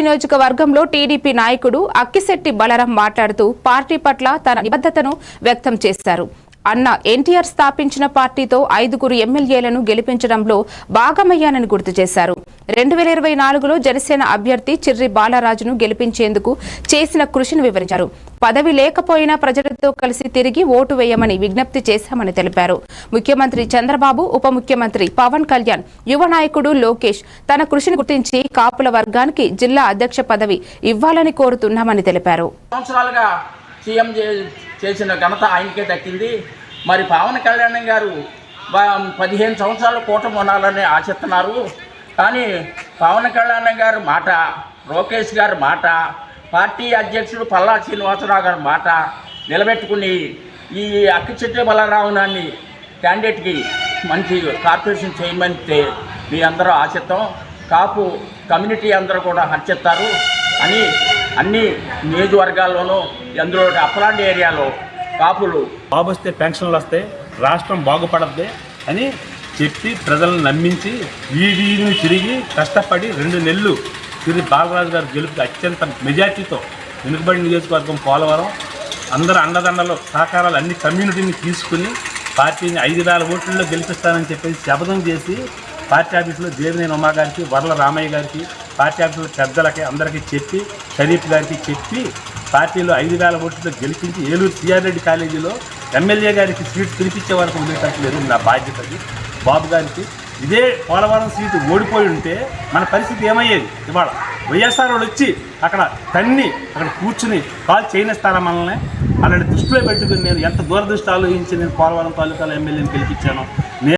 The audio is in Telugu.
నియోజకవర్గంలో టీడీపీ నాయకుడు అక్కిశెట్టి బలరాం మాట్లాడుతూ పార్టీ పట్ల తన నిబద్ధతను వ్యక్తం చేశారు. అన్న ఎన్టీఆర్ స్థాపించిన పార్టీతో ఐదుగురు ఎమ్మెల్యేలను గెలిపించడంలో భాగమయ్యానని గుర్తు చేశారు. రెండు వేల ఇరవై నాలుగులో జనసేన అభ్యర్థి చిర్రి బాలరాజును గెలిపించేందుకు చేసిన కృషిని వివరించారు. పదవి లేకపోయినా ప్రజలతో కలిసి తిరిగి ఓటు వేయమని విజ్ఞప్తి చేశామని తెలిపారు. ముఖ్యమంత్రి చంద్రబాబు ఉప ముఖ్యమంత్రి పవన్ కళ్యాణ్ యువ నాయకుడు లోకేష్ తన కృషిని గుర్తించి కాపుల వర్గానికి జిల్లా అధ్యక్ష పదవి ఇవ్వాలని కోరుతున్నామని తెలిపారు. సీఎం చేసిన ఘనత ఆయనకే దక్కింది. మరి పవన్ కళ్యాణ్ గారు పదిహేను సంవత్సరాలు కూటమి ఉండాలని ఆశిస్తున్నారు. కానీ పవన్ కళ్యాణ్ గారి మాట లోకేష్ గారి మాట పార్టీ అధ్యక్షుడు పల్లా శ్రీనివాసరావు గారి మాట నిలబెట్టుకుని ఈ అక్కిచెట్టి బలరావునాన్ని క్యాండిడేట్కి మంచి కార్పొరేషన్ చేయమనితే మీ అందరూ ఆశిస్తాం. కాపు కమ్యూనిటీ అందరూ కూడా హర్చిస్తారు. అని అన్ని నియోజకవర్గాల్లోనూ అందులో అప్పలాంటి ఏరియాలో కాపులు బాబు వస్తే పెన్షన్లు వస్తాయి రాష్ట్రం బాగుపడద్ది అని చెప్పి ప్రజలను నమ్మించి వీధిని తిరిగి కష్టపడి రెండు నెలలు తిరిగి బాలరాజు గారు గెలుపు అత్యంత మెజార్టీతో వెనుకబడి నియోజకవర్గం పోలవరం అందరూ అండదండలు సహకారాలు అన్ని కమ్యూనిటీని తీసుకుని పార్టీని ఐదు వేల ఓట్లలో గెలిపిస్తానని చెప్పేసి శపథం చేసి పార్టీ ఆఫీసులో దేవినేని ఉమా గారికి వరల రామయ్య గారికి పార్టీ ఆఫీసులో పెద్దలకి అందరికీ చెప్పి షరీఫ్ గారికి చెప్పి పార్టీలో ఐదు వేల ఓట్లతో గెలిపించి ఏలూరు సిఆర్ రెడ్డి కాలేజీలో ఎమ్మెల్యే గారికి సీట్ పిలిపించే వరకు ఉండేటట్లేదు నా బాధ్యత అది. బాబు గారికి ఇదే పోలవరం సీటు ఓడిపోయి ఉంటే మన పరిస్థితి ఏమయ్యేది? ఇవాళ వైఎస్ఆర్ వాళ్ళు వచ్చి అక్కడ తన్ని అక్కడ కూర్చుని కాల్ చేయనిస్తారా మనల్ని? అలాంటి దృష్టిలో పెట్టుకుని నేను ఎంత దూరదృష్టి ఆలోచించి నేను పోలవరం తాలూకాలో ఎమ్మెల్యేని పిలిపించాను